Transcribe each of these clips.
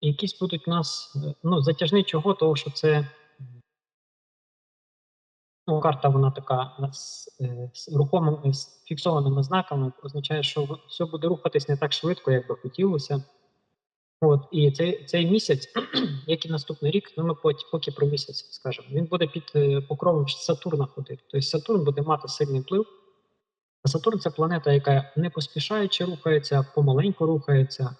якісь будуть у нас е, ну, затяжні чого, того що це ну, карта вона така у нас е, з рухомими з фіксованими знаками, означає, що все буде рухатись не так швидко, як би хотілося. От, і цей, цей місяць, як і наступний рік, ну ми поки, поки про місяць скажемо, він буде під е, покровом Сатурна ходити. Тобто Сатурн буде мати сильний вплив. Сатурн це планета, яка не поспішаючи рухається, помаленьку рухається.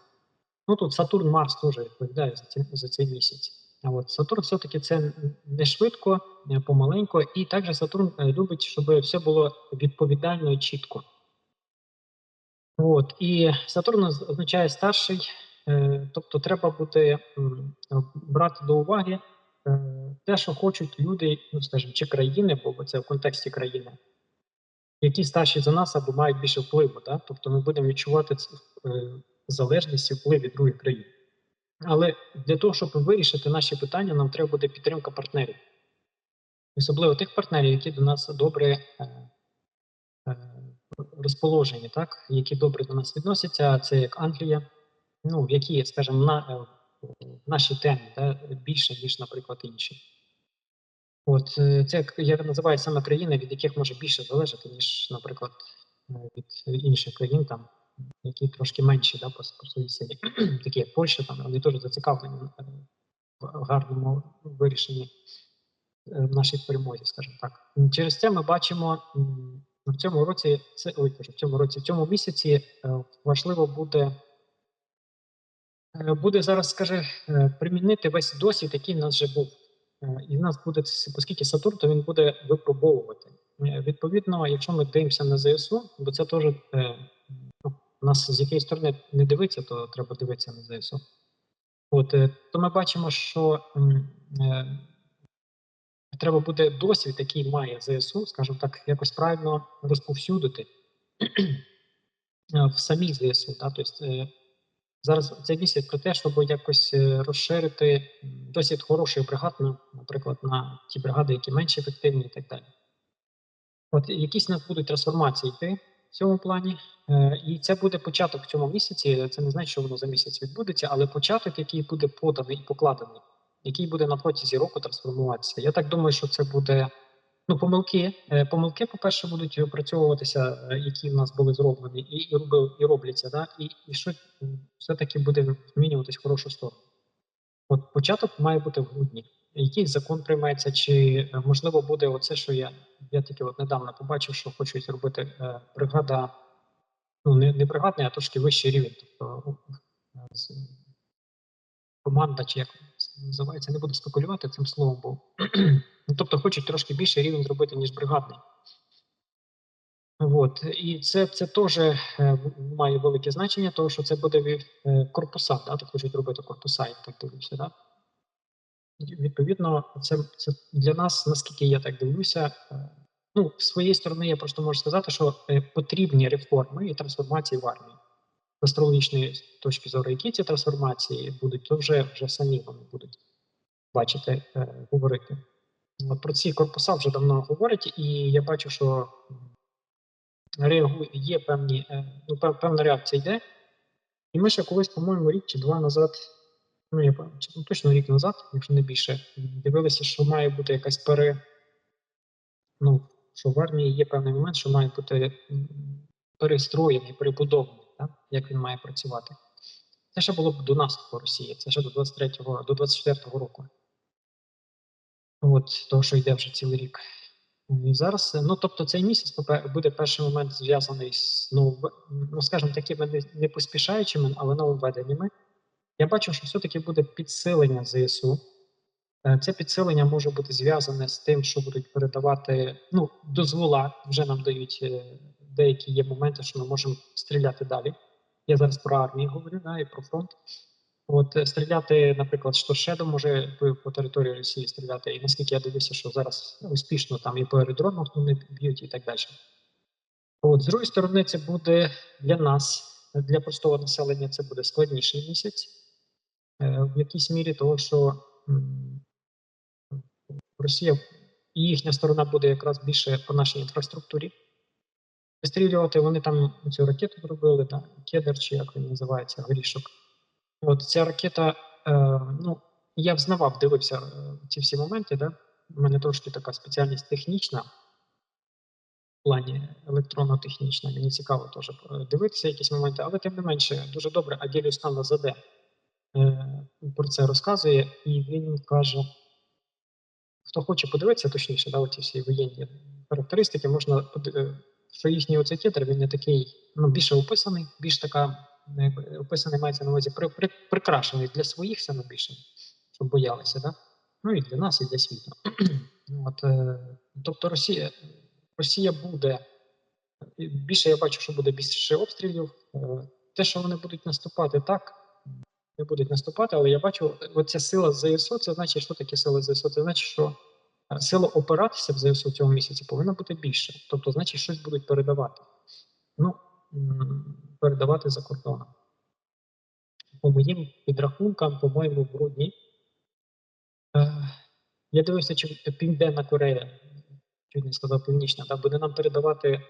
Ну тут Сатурн Марс теж відповідає за, ці, за цей місяць. А от Сатурн все-таки це не швидко, не помаленько, і також Сатурн е, любить, щоб все було відповідально і чітко. От, і Сатурн означає старший, е, тобто треба буде брати до уваги е, те, що хочуть люди, ну скажімо, чи країни, бо це в контексті країни, які старші за нас або мають більше впливу. Да? Тобто ми будемо відчувати залежність і вплив від других країн. Але для того, щоб вирішити наші питання, нам треба буде підтримка партнерів. Особливо тих партнерів, які до нас добре е, е, розположені, так? які добре до нас відносяться. Це як Англія, ну, в які, скажімо, на, е, наші теми да? більше, ніж, наприклад, інші. От це я називаю саме країни, від яких може більше залежати, ніж, наприклад, від інших країн, там, які трошки менші да, по, своїй силі. Такі як Польща, там вони теж зацікавлені е, в гарному вирішенні е, в нашій перемозі, скажімо так. Через це ми бачимо в цьому році, це ой, в цьому році, в цьому місяці е, важливо буде. Буде зараз, скаже, примінити весь досвід, який в нас вже був. І в нас буде, оскільки Сатурн, то він буде випробовувати. Відповідно, якщо ми дивимося на ЗСУ, бо це теж у нас з якої сторони не дивитися, то треба дивитися на ЗСУ. От, е, то ми бачимо, що е, треба буде досвід, який має ЗСУ, скажімо так, якось правильно розповсюдити е, в самій ЗСУ. Да? Тобто, е, зараз цей місяць про те, щоб якось е, розширити досвід хороших бригад, наприклад, на ті бригади, які менш ефективні і так далі. От якісь у нас будуть трансформації йти в цьому плані, Е, і це буде початок в цьому місяці. Це не значить, що воно за місяць відбудеться, але початок, який буде поданий і покладений, який буде на протязі року трансформуватися. Я так думаю, що це буде ну, помилки. Е, Помилки, по-перше, будуть опрацьовуватися, е, які в нас були зроблені, і, і, робив, і робляться, да? і, і що все-таки буде змінюватись в хорошу сторону. От початок має бути в грудні. Який закон приймається, чи е, можливо буде оце, що я, я тільки от недавно побачив, що хочуть зробити е, бригада, ну не, не бригадний, а трошки вищий рівень. Тобто е, команда, чи як називається, не буду спекулювати цим словом, бо ну, тобто хочуть трошки більший рівень зробити, ніж бригадний. От. І це, це теж має велике значення, тому що це буде корпуса, да? так хочуть робити корпуса, я так дивлюся. Да? Відповідно, це, це для нас, наскільки я так дивлюся, е, ну, з своєї сторони, я просто можу сказати, що е, потрібні реформи і трансформації в армії. З астрологічної точки зору, які ці трансформації будуть, то вже, вже самі вони будуть бачити, е, говорити. Про ці корпуса вже давно говорять, і я бачу, що є певні, ну, певна реакція йде. І ми ще колись, по-моєму, рік чи два назад, ну я пам- чи- ну, точно рік назад, якщо не більше, дивилися, що має бути якась пере, ну, що в армії є певний момент, що має бути перестроєний, перебудований, так? як він має працювати. Це ще було б до наступу Росії, це ще до 23-го, до 24-го року. От, того, що йде вже цілий рік. І зараз, ну тобто, цей місяць буде перший момент зв'язаний з ну, скажімо, такими не поспішаючими, але нововведеннями. Я бачу, що все-таки буде підсилення ЗСУ. Е, Це підсилення може бути зв'язане з тим, що будуть передавати ну, дозвола. Вже нам дають е, деякі є моменти, що ми можемо стріляти далі. Я зараз про армію говорю, да, і про фронт. От е, стріляти, наприклад, що Шедо може по, території Росії стріляти, і наскільки я дивлюся, що зараз успішно там і по аеродромах вони б'ють і так далі. От, з другої сторони, це буде для нас, для простого населення, це буде складніший місяць в якійсь мірі, того, що Росія і їхня сторона буде якраз більше по нашій інфраструктурі. Вистрілювати вони там цю ракету зробили, да, кедр, чи як він називається, горішок. От ця ракета е, ну, я взнавав, дивився е, ці всі моменти. Да? У мене трошки така спеціальність технічна, в плані електронно-технічна. Мені цікаво теж е, дивитися якісь моменти, але тим не менше, дуже добре Аділіус там АЗД е, про це розказує, і він каже: хто хоче подивитися точніше, да, оці всі воєнні характеристики, можна е, що їхній оцей титр, він не такий, ну, більше описаний, більш така, ну, описаний мається на увазі при, при, прикрашений для своїх саме більше, щоб боялися, да? ну і для нас, і для світу. От, е, тобто Росія, Росія буде, більше я бачу, що буде більше обстрілів. Е, Те, що вони будуть наступати, так, не будуть наступати, але я бачу, оця сила ЗСУ, це значить, що таке сила ЗСУ? Це значить, що е, сила опиратися в ЗСУ цього місяці повинна бути більше. Тобто, значить, щось будуть передавати. Ну, передавати за кордоном. По моїм підрахункам, по-моєму, в грудні. Е, я дивився, чи Південна Корея, чуть не сказав Північна, да, буде нам передавати.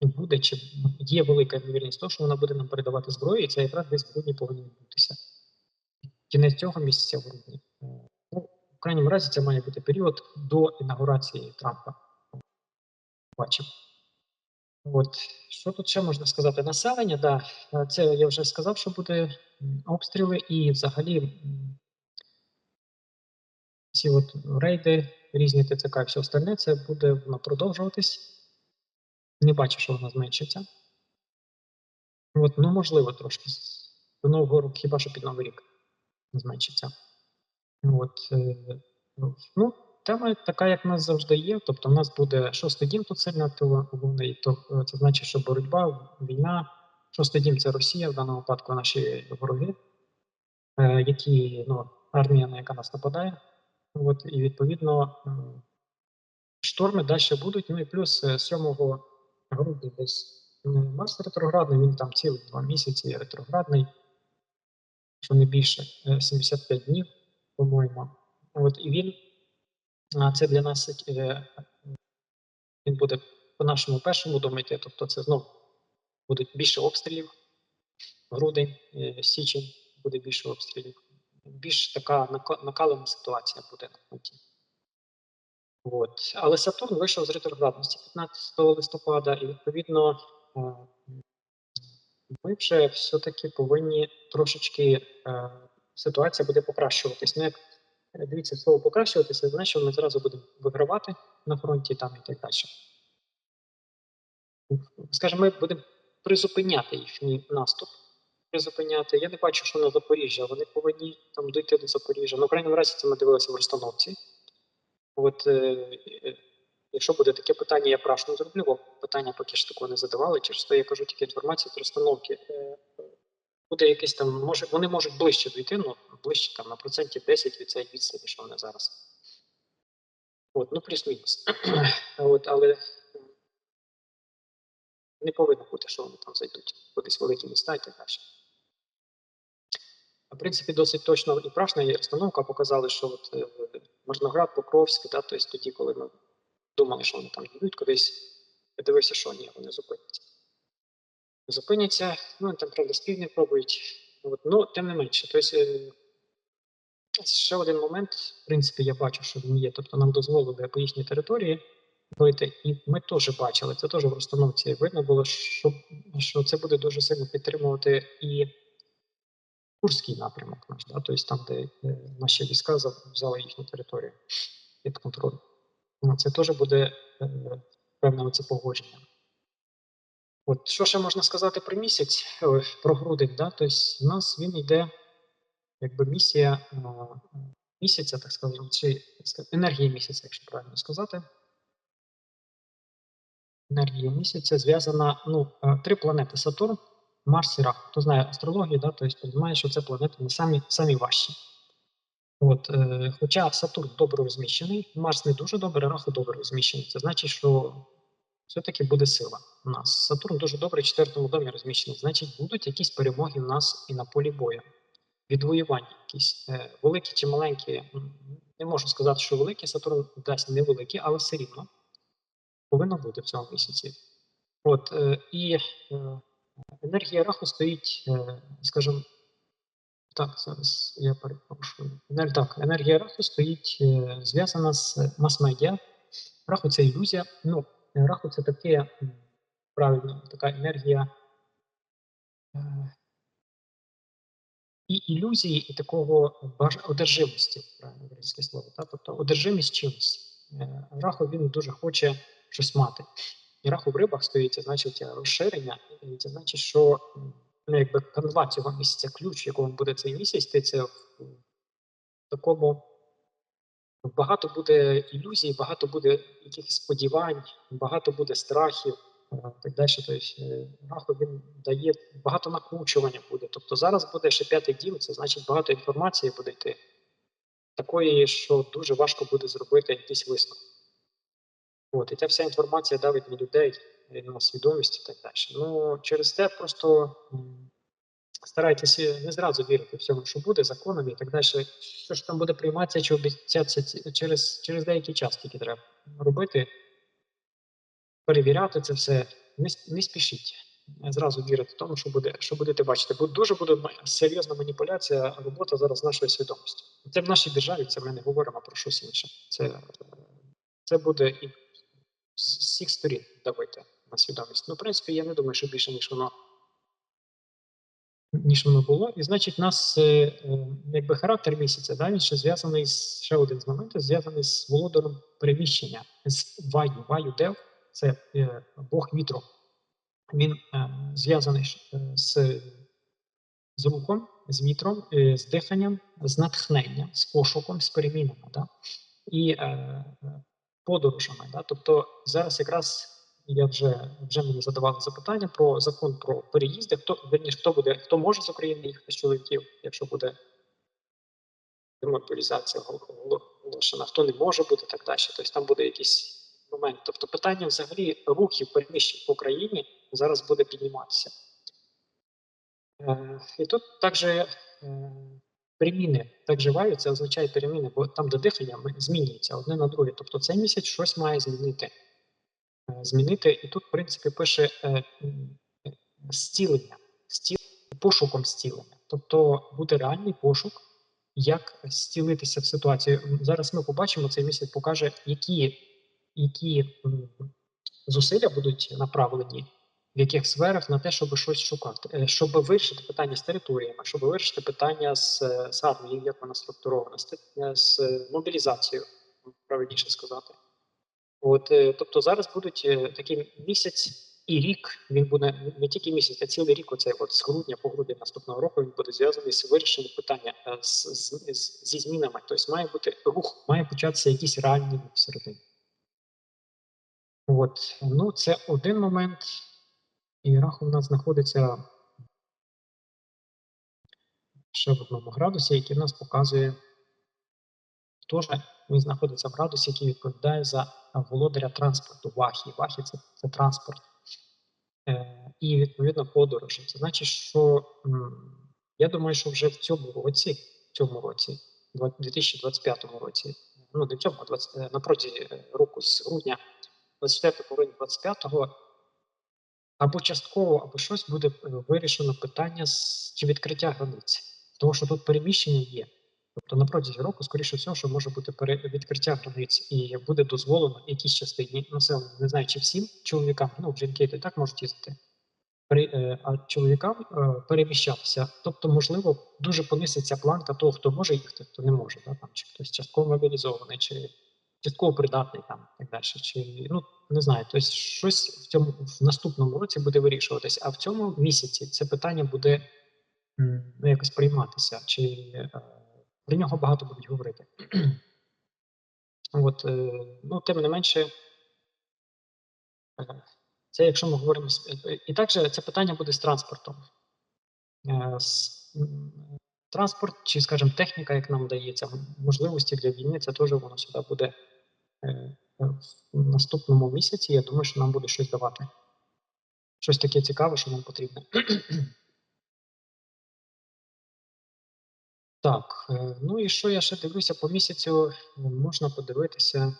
Буде чи є велика ймовірність того, що вона буде нам передавати зброю, і це якраз десь в грудні повинно відбутися. Кінець цього місяця в грудні. Ну, в крайньому разі, це має бути період до інаугурації Трампа. Бачимо. От що тут ще можна сказати? Населення, да, е, це я вже сказав, що буде обстріли, і взагалі ці от рейди, різні ТЦК і все остальне, це буде воно продовжуватись. Не бачу, що воно зменшиться. От, ну, можливо, трошки. До Нового року, хіба що під Новий рік зменшиться. От, е, ну, ну, тема така, як в нас завжди є. Тобто, в нас буде шостий дім тут сильно активований, то е, це значить, що боротьба, війна. Шостий дім це Росія, в даному випадку наші вороги, е, які ну, армія, на яка нас нападає. От, і відповідно шторми далі будуть. Ну і плюс е, 7 грудня десь е, Марс ретроградний, він там цілих два місяці ретроградний, що не більше, е, 75 днів, по-моєму. От і він а, це для нас е, він буде по нашому першому дому тобто це знову будуть більше обстрілів. Грудень, е, січень буде більше обстрілів. Більш така нака- накалена ситуація буде на фронті. От. Але Сатурн вийшов з ретроградності 15 листопада, і відповідно е, ми вже все-таки повинні трошечки е, ситуація буде покращуватись. Ну, як е, дивіться, слово покращуватися, значить, що ми зразу будемо вигравати на фронті там і так далі. Скажімо, ми будемо призупиняти їхній наступ. Призупиняти. Я не бачу, що на Запоріжжя. Вони повинні там дійти до Запоріжжя. Ну, в крайньому разі, це ми дивилися в розстановці. От, е, е, якщо буде таке питання, я прашну зроблю, бо питання поки що такого не задавали. Через то я кажу тільки інформацію з розстановки. Е, буде якесь там, може, вони можуть ближче дійти, ну ближче там на процентів 10 від цієї відстані, що вони зараз. От, ну плюс-мінус. От, але не повинно бути, що вони там зайдуть кудись великі міста і так далі. В принципі, досить точно і прашна і розстановка показали, що от, е, Можноград, Покровськ, да, тобто тоді, коли ми думали, що вони там йдуть кудись, я дивився, що ні, вони зупиняться. Зупиняться, ну там, правда, з пробують. От, ну, тим не менше. Тобто, ще один момент, в принципі, я бачу, що він є. Тобто нам дозволили по їхній території бити, і ми теж бачили, це теж в розстановці видно було, що, що це буде дуже сильно підтримувати і Курський напрямок наш, да? тобто там, де е, наші війська взяли їхню територію під контроль. Це теж буде е, певне оце погодження. От що ще можна сказати про місяць, про грудень, да? тобто у нас він йде, якби місія місяця, так сказати, чи енергія місяця, якщо правильно сказати. Енергія місяця зв'язана, ну, три планети Сатурн, Марс і Рах. Хто знає астрологію, да, тобто розуміє, що це планети не самі, самі важчі. От, е, хоча Сатурн добре розміщений, Марс не дуже добре, Раху добре розміщений. Це значить, що все-таки буде сила у нас. Сатурн дуже добре в четвертому домі розміщений. Значить, будуть якісь перемоги в нас і на полі бою. Відвоювання якісь е, великі чи маленькі. Не можу сказати, що великі, Сатурн дасть невеликі, але все рівно повинно бути в цьому місяці. От, е, і е, енергія раху стоїть, е, скажімо, Так, зараз я перепрошую. Так, енергія раху стоїть е, зв'язана з мас-медіа. Раху це ілюзія. Ну, е, раху це таке, правильно, така енергія і ілюзії, і такого одержимості, правильно українське слово. Та? Тобто одержимість чимось. Раху він дуже хоче щось мати. І раху в рибах стоїть, значить е, розширення, і це значить, що ну, якби канва цього місяця, ключ, якому буде цей місяць, ти це в такому багато буде ілюзій, багато буде якихось сподівань, багато буде страхів. е, Так далі, тобто е, раху він дає багато накручування буде. Тобто зараз буде ще п'ятий дім, це значить багато інформації буде йти, такої, що дуже важко буде зробити якийсь висновок. От, і ця вся інформація давить на людей, на свідомість і так далі. Ну, через те просто старайтеся не зразу вірити всьому, що буде, законом і так далі. Що ж там буде прийматися чи обіцятися через, через деякий час тільки треба робити, перевіряти це все. Не, не спішіть. Зразу вірити тому, що буде, що будете бачити. Бо дуже буде серйозна маніпуляція, робота зараз з нашою свідомістю. Це в нашій державі, це ми не говоримо про щось інше. Це, це буде і з всіх сторін давити на свідомість. Ну, в принципі, я не думаю, що більше, ніж воно ніж воно було. І значить, нас е, е, якби характер місяця, да, він ще зв'язаний з ще один з моментів, зв'язаний з володарем переміщення, з Ваю. Ваю Дев це е, Бог вітру. Він е, зв'язаний е, з, з рухом, з вітром, е, з диханням, з натхненням, з пошуком, з перемінами. Да? І е, подорожами. Да? Тобто зараз якраз я вже вже мені задавали запитання про закон про переїзди. Хто верніше, хто буде, хто може з України їхати з чоловіків, якщо буде демобілізація гол- гол- оголошена, хто не може бути так далі. Тобто там буде якийсь момент. Тобто питання взагалі рухів переміщень по країні зараз буде підніматися. Е, і тут також е, переміни так живають, це означає переміни, бо там, де дихання змінюється одне на друге. Тобто цей місяць щось має змінити. Е, змінити. І тут, в принципі, пише е, м, е, зцілення, пошуком зцілення. Тобто буде реальний пошук, як зцілитися в ситуації. Зараз ми побачимо, цей місяць покаже, які, які зусилля будуть направлені. В яких сферах на те, щоб щось шукати, Е, щоб вирішити питання з територіями, щоб вирішити питання з, е, з армією, як вона структурована, з, з е, мобілізацією, правильніше сказати. От, тобто зараз будуть такий місяць і рік. Він буде не тільки місяць, а цілий рік. Оцей от з грудня по грудень наступного року він буде зв'язаний з вирішенням питання з, з, з- зі змінами. Тобто має бути рух, має початися якийсь реальний рух всередині. От, ну це один момент. І раху у нас знаходиться ще в одному градусі, який в нас показує теж він знаходиться в градусі, який відповідає за володаря транспорту вахі. Вахі це, це транспорт. Е, і відповідно подорожі. Це значить, що м, я думаю, що вже в цьому році, в цьому році, два- 2025 році, ну не в цьому, а 20, е, на протязі е, року з грудня 24 грудня 25 або частково, або щось буде е, вирішено питання з чи відкриття границь, тому що тут переміщення є. Тобто на протязі року, скоріше всього, що може бути відкриття границь і буде дозволено якійсь частині населення, не знаю, чи всім чоловікам, ну жінки і так можуть їздити, при, е, а чоловікам е, переміщатися. Тобто, можливо, дуже пониситься планка того, хто може їхати, хто не може, да, там, чи хтось частково мобілізований, чи частково придатний там так далі. Чи ну не знаю, тобто щось в цьому в наступному році буде вирішуватись, а в цьому місяці це питання буде ну, якось прийматися, чи е, про нього багато будуть говорити. От, е, ну, тим не менше, е, це якщо ми говоримо і також це питання буде з транспортом. Транспорт, чи, скажімо, техніка, як нам дається, можливості для війни, це теж воно сюди буде в наступному місяці. Я думаю, що нам буде щось давати. Щось таке цікаве, що нам потрібно. Так, е, ну і що я ще дивлюся по місяцю, можна подивитися.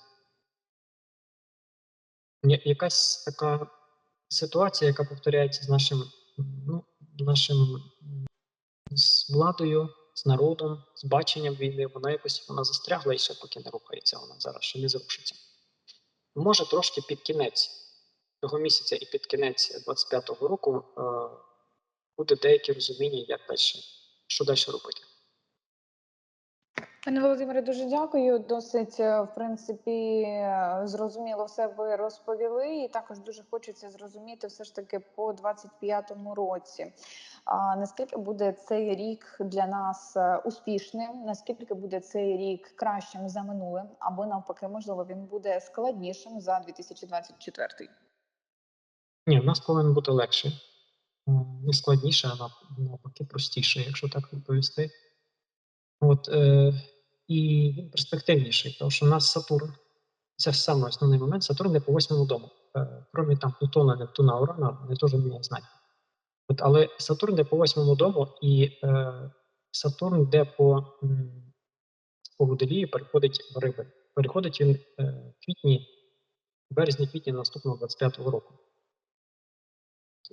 Якась така ситуація, яка повторяється з нашим, ну, нашим з владою, з народом, з баченням війни, вона якось вона застрягла і ще поки не рухається, вона зараз ще не зрушиться. Може, трошки під кінець цього місяця і під кінець 25-го року е, буде деяке розуміння, як далі, що далі робити. Пане Володимире, дуже дякую. Досить, е, в принципі, е, зрозуміло все ви розповіли, і також дуже хочеться зрозуміти все ж таки по 25-му році. Наскільки буде цей рік для нас е, успішним? Наскільки буде цей рік кращим за минулим, або навпаки, можливо, він буде складнішим за 2024? Ні, в нас повинен бути легше. Не складніше, а навпаки простіше, якщо так відповісти. От, е, і він перспективніший, тому що у нас Сатурн, це саме основний момент, Сатурн не по восьмому дому. Е, Кромі там Плутона, Нептуна, Урана, вони теж вміють знати. От, але Сатурн йде по восьмому дому, і е, Сатурн йде по, по водолії, переходить в риби. Переходить він е, в квітні, березні-квітні наступного 25-го року.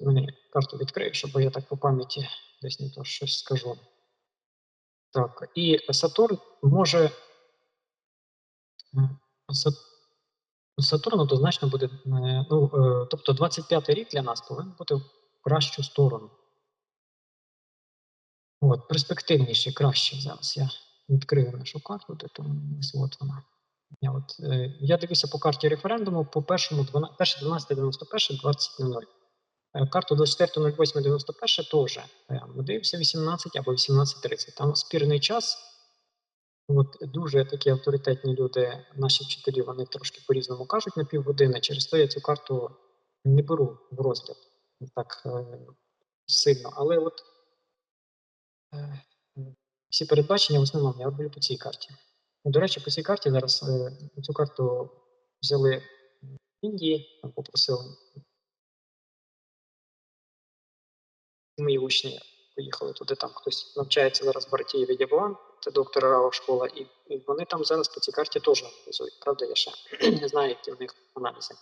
Мені карту відкрию, щоб я так по пам'яті десь не то щось скажу. Так, і Сатурн може. Сатурн однозначно буде. е, Ну, е, тобто 25-й рік для нас повинен бути кращу сторону. От, перспективніше, краще зараз. Я відкрию нашу карту, де ось от вона. Я, от, е, я дивився по карті референдуму по першому 12, перше 12.91, 20.00. Е, Карту 24.08.91 теж. е, Ми дивимося 18 або 18.30. Там спірний час. От дуже такі авторитетні люди, наші вчителі, вони трошки по-різному кажуть на півгодини. Через те я цю карту не беру в розгляд так е, сильно. Але от е, всі передбачення в основному я роблю по цій карті. До речі, по цій карті зараз е, цю карту взяли в Індії, попросили мої учні поїхали туди, там хтось навчається зараз в Бартієві Дябуан, це доктор Рао школа, і, і вони там зараз по цій карті теж аналізують. Правда, я ще не знаю, які в них аналізи,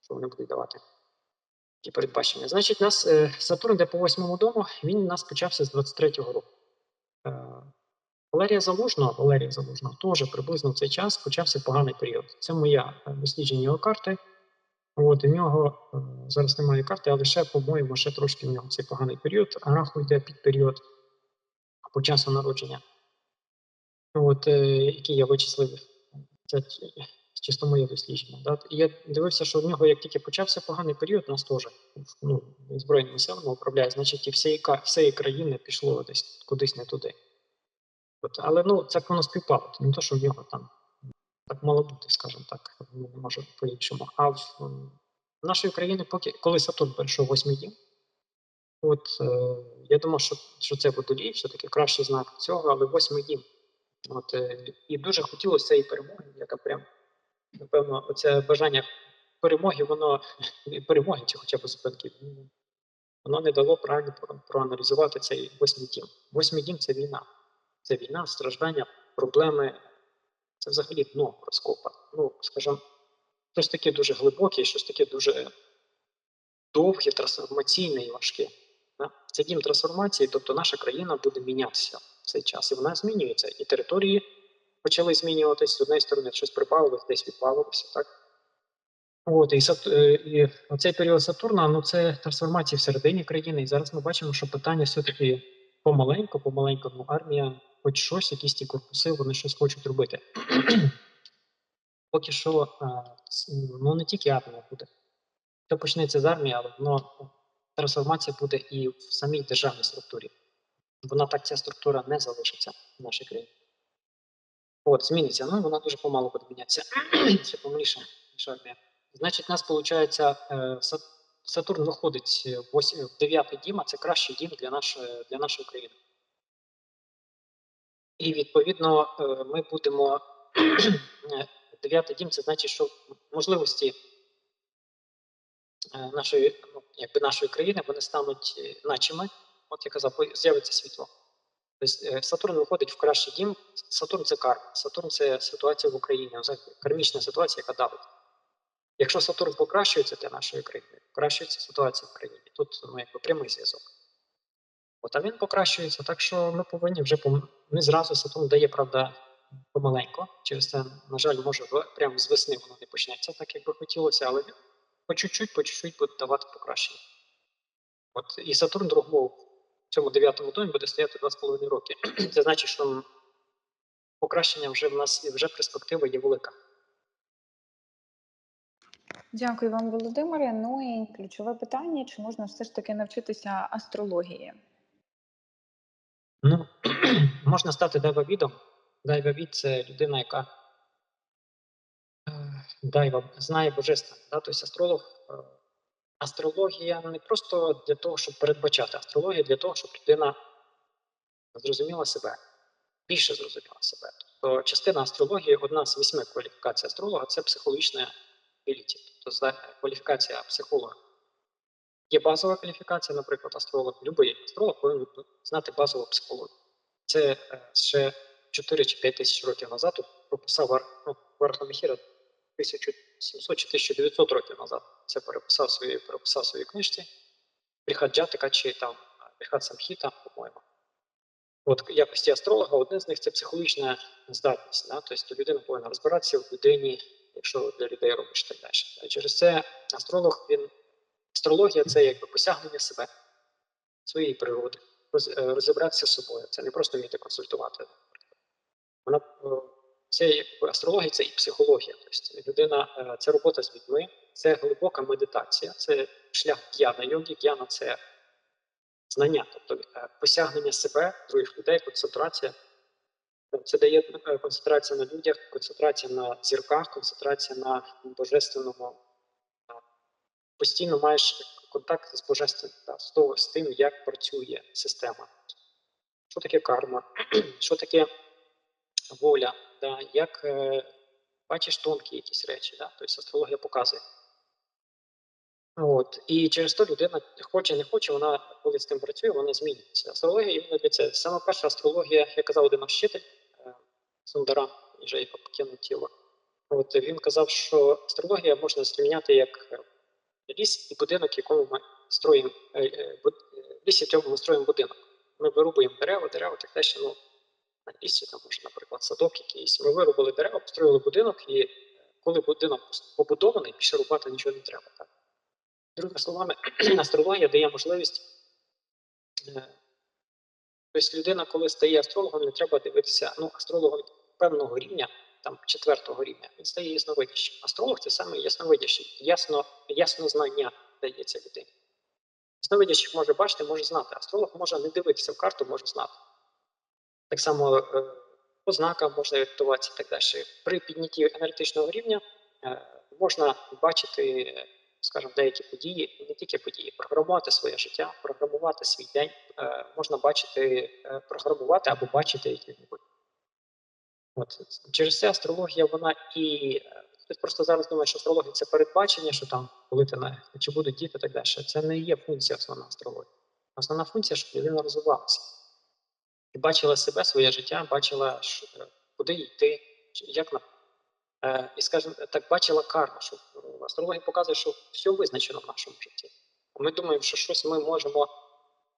що вони будуть давати. Які передбачення. Значить, нас е, Сатурн йде по восьмому дому, він у нас почався з 23-го року. Е, Валерія Залужного, Валерія Залужного теж приблизно в цей час почався поганий період. Це моя дослідження його карти. От, у нього е, зараз немає карти, але ще, по-моєму, ще трошки в нього цей поганий період. Раху йде під період по часу народження. От, який я вичислив. Це чисто моє дослідження. Да? І я дивився, що в нього, як тільки почався поганий період, нас теж ну, збройними силами управляє, значить, і всієї, всієї країни пішло десь кудись не туди. От, але ну, це воно співпало. Не то, що в нього там так мало бути, скажімо так, може по-іншому. А в м, нашої країни, поки коли Сатурн перейшов в восьмий дім, от е, я думав, що, що це водолій, все-таки кращий знак цього, але восьмий дім. От, е, і дуже хотілося цієї перемоги, яка прям, напевно, оце бажання перемоги, воно перемоги чи хоча б зупинки, воно не дало правильно проаналізувати цей восьмий дім. Восьмий дім це війна. Це війна, страждання, проблеми. Це взагалі дно розкопа. Ну, скажімо, щось таке дуже глибоке, щось таке дуже довге, трансформаційне і важке. Це дім трансформації, тобто наша країна буде мінятися в цей час. І вона змінюється. І території почали змінюватись з однієї сторони, щось прибавилось, десь відбавилося, так? От, і, Сат... е, і оцей період Сатурна, ну це трансформація всередині країни. І зараз ми бачимо, що питання все-таки помаленьку, помаленьку, ну, армія, хоч щось, якісь ті корпуси, вони щось хочуть робити. Поки що, ну не тільки армія буде. Це почнеться з армії, але воно трансформація буде і в самій державній структурі. Вона так ця структура не залишиться в нашій країні. От, зміниться. Ну, вона дуже помалу буде мінятися. Ще помаліше, ніж армія. Значить, у нас виходить, Сатурн виходить в вось- в дім, а це кращий дім для нашої, для нашої країни. І відповідно е, ми будемо. е, Дев'ятий дім це значить, що можливості е, нашої, ну, якби нашої країни вони стануть е, начими. От я казав, з'явиться світло. Тобто Сатурн виходить в кращий дім. Сатурн це карма. Сатурн це ситуація в Україні, кармічна ситуація, яка давить. Якщо Сатурн покращується для нашої країни, покращується ситуація в країні. Тут ну, якби прямий зв'язок. От, а він покращується, так що ми повинні вже не зразу Сатурн дає, правда, помаленько. Через це, на жаль, може прямо з весни воно не почнеться, так як би хотілося, але він по чуть-чуть, по чуть-чуть буде давати покращення. От і Сатурн другому цьому дев'ятому домі буде стояти 2,5 роки. Це значить, що покращення вже в нас і вже перспектива є велика. Дякую вам, Володимире. Ну і ключове питання: чи можна все ж таки навчитися астрології? Ну, можна стати дайвавідом. Дайвавід це людина, яка е, дайва знає божество. Да? Тобто астролог. Астрологія не просто для того, щоб передбачати. Астрологія для того, щоб людина зрозуміла себе, більше зрозуміла себе. Тобто частина астрології, одна з восьми кваліфікацій астролога це психологічна біліті, тобто кваліфікація психолога. Є базова кваліфікація, наприклад, астролог. Любий астролог повинен знати базову психологію. Це е, ще 4 чи 5 тисяч років назад прописав Ар- ну, Вархаміхіра 1700 чи 1900 років назад. Це переписав в своїй, переписав в своїй книжці. Бріхаджатика чи там Бріхат Самхіта, по-моєму. От якості астролога один з них це психологічна здатність. Да? Тобто людина повинна розбиратися в людині, якщо для людей робиш так далі. Через це астролог, він астрологія це якби посягнення себе, своєї природи, е, розібратися з собою. Це не просто вміти консультувати. Вона е, це якби астрологія, це і психологія. Тобто людина е, це робота з людьми, це глибока медитація, це шлях г'яна йоги. Г'яна це знання, тобто е, посягнення себе, других людей, концентрація. Це дає е, концентрація на людях, концентрація на зірках, концентрація на божественному. е, Постійно маєш контакт з божественним, та, з, того, з тим, як працює система. Що таке карма, що таке воля, да, як е, бачиш тонкі якісь речі, да, тобто астрологія показує. От. І через то людина хоче, не хоче, вона коли з тим працює, вона змінюється. Астрологія іменно для цього. Саме перша астрологія, як казав один наш вчитель е, його покинув тіло. От він казав, що астрологія можна зрівняти як е, ліс і будинок, якому ми строїмо е, в якому ми строїмо будинок. Ми вирубуємо дерева, дерева так далі. Ну, на лісі, там може, наприклад, садок якийсь. Ми вирубали дерева, построїли будинок, і коли будинок побудований, більше рубати нічого не треба. Так? Другими словами, астрологія дає можливість. е, Тобто людина, коли стає астрологом, не треба дивитися, ну, астрологом певного рівня, там четвертого рівня, він стає ясновидящим. Астролог це саме ясновидящий, ясно, знання дається людині. Ясновидящих може бачити, може знати. Астролог може не дивитися в карту, може знати. Так само е, по знакам можна орієнтуватися і так далі. При піднятті енергетичного рівня е, можна бачити, скажімо, деякі події, не тільки події, програмувати своє життя, програмувати свій день, е, можна бачити, е, програмувати або бачити які-небудь. От через це астрологія, вона і е, хтось просто зараз думає, що астрологія це передбачення, що там коли ти на чи будуть діти, так далі. Це не є функція основна астрології. Основна функція, щоб людина розвивалася і бачила себе, своє життя, бачила, куди йти, як на і скажімо так, бачила карму, що е, астрологія показує, що все визначено в нашому житті. Ми думаємо, що щось ми можемо.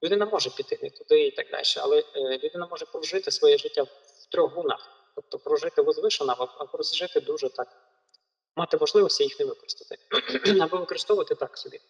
Людина може піти не туди і так далі, але е, людина може прожити своє життя в трьох гунах. Тобто прожити возвишено, а прожити дуже так, мати можливості їх не використати, або використовувати так собі.